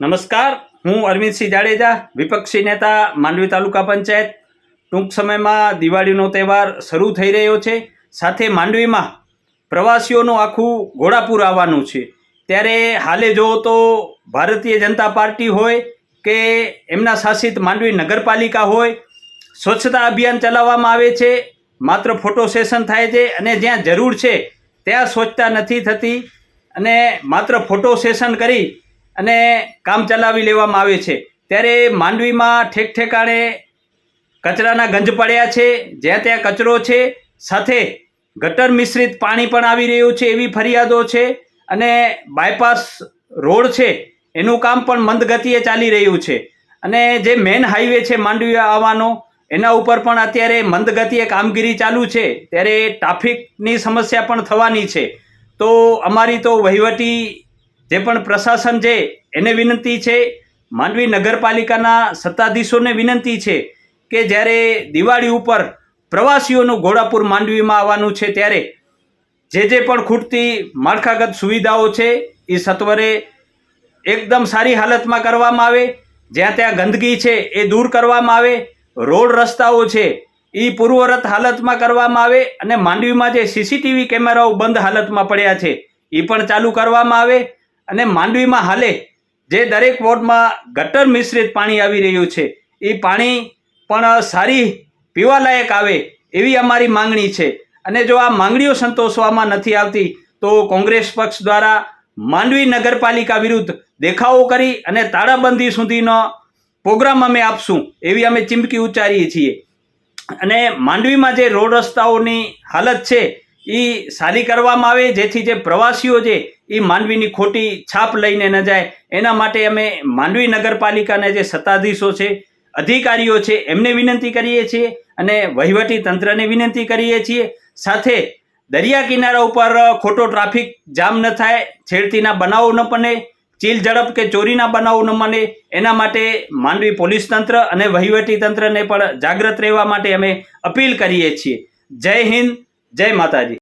નમસ્કાર, હું અરવિંદસિંહ જાડેજા, વિપક્ષી નેતા, માંડવી તાલુકા પંચાયત. ટૂંક સમયમાં દિવાળીનો તહેવાર શરૂ થઈ રહ્યો છે. સાથે માંડવીમાં પ્રવાસીઓનું આખું ઘોડાપુર આવવાનું છે. ત્યારે હાલે જુઓ તો ભારતીય જનતા પાર્ટી હોય કે એમના શાસિત માંડવી નગરપાલિકા હોય, સ્વચ્છતા અભિયાન ચલાવવામાં આવે છે. માત્ર ફોટો સેશન થાય છે અને જ્યાં જરૂર છે, ત્યાં સ્વચ્છતા નથી થતી. અને માત્ર ફોટો સેશન કરી અને કામ ચલાવી લેવામાં આવે છે. ત્યારે માંડવીમાં ઠેક ઠેકાણે કચરાના ગંજ પડ્યા છે, જ્યાં ત્યાં કચરો છે, સાથે ગટર મિશ્રિત પાણી પણ આવી રહ્યું છે એવી ફરિયાદો છે અને બાયપાસ રોડ છે એનું કામ પણ મંદ ગતિએ ચાલી રહ્યું છે. અને જે મેન હાઈવે છે માંડવી આવવાનો, એના ઉપર પણ અત્યારે મંદ ગતિએ કામગીરી ચાલુ છે. ત્યારે ટ્રાફિકની સમસ્યા પણ થવાની છે. તો અમારી તો વહીવટી જે પણ પ્રશાસન છે, એને વિનંતી છે, માંડવી નગરપાલિકાના સત્તાધીશોને વિનંતી છે કે જ્યારે દિવાળી ઉપર પ્રવાસીઓનું ઘોડાપુર માંડવીમાં આવવાનું છે ત્યારે જે જે પણ ખૂટતી માળખાગત સુવિધાઓ છે, એ સત્વરે એકદમ સારી હાલતમાં કરવામાં આવે. જ્યાં ત્યાં ગંદકી છે, એ દૂર કરવામાં આવે. રોડ રસ્તાઓ છે, એ પૂર્વરત હાલતમાં કરવામાં આવે અને માંડવીમાં જે સીસીટીવી કેમેરાઓ બંધ હાલતમાં પડ્યા છે, એ પણ ચાલુ કરવામાં આવે. અને માંડવીમાં હાલે, જે દરેક વોર્ડમાં ગટર મિશ્રિત પાણી આવી રહ્યું છે. એ પાણી પણ સારી પીવાલાયક આવે એવી અમારી માંગણી છે. અને જો આ માંગણીઓ સંતોષવામાં નથી આવતી, તો કોંગ્રેસ પક્ષ દ્વારા માંડવી નગરપાલિકા વિરુદ્ધ દેખાવો કરી અને તાળાબંધી સુધીનો પ્રોગ્રામ અમે આપશું એવી અમે ચીમકી ઉચ્ચારીએ છીએ. અને માંડવીમાં જે રોડ રસ્તાઓની હાલત છે એ સારી કરવામાં આવે, જેથી જે પ્રવાસીઓ છે એ માંડવીની ખોટી છાપ લઈને ન જાય. એના માટે અમે માંડવી નગરપાલિકાના જે સત્તાધીશો છે, અધિકારીઓ છે, એમને વિનંતી કરીએ છીએ અને વહીવટી તંત્રને વિનંતી કરીએ છીએ. સાથે દરિયા કિનારા ઉપર ખોટો ટ્રાફિક જામ ન થાય, છેડતીના બનાવો ન બને, ચીલ ઝડપ કે ચોરીના બનાવો ન બને, એના માટે માંડવી પોલીસ તંત્ર અને વહીવટી તંત્રને પણ જાગૃત રહેવા માટે અમે અપીલ કરીએ છીએ. જય હિન્દ, જય માતાજી.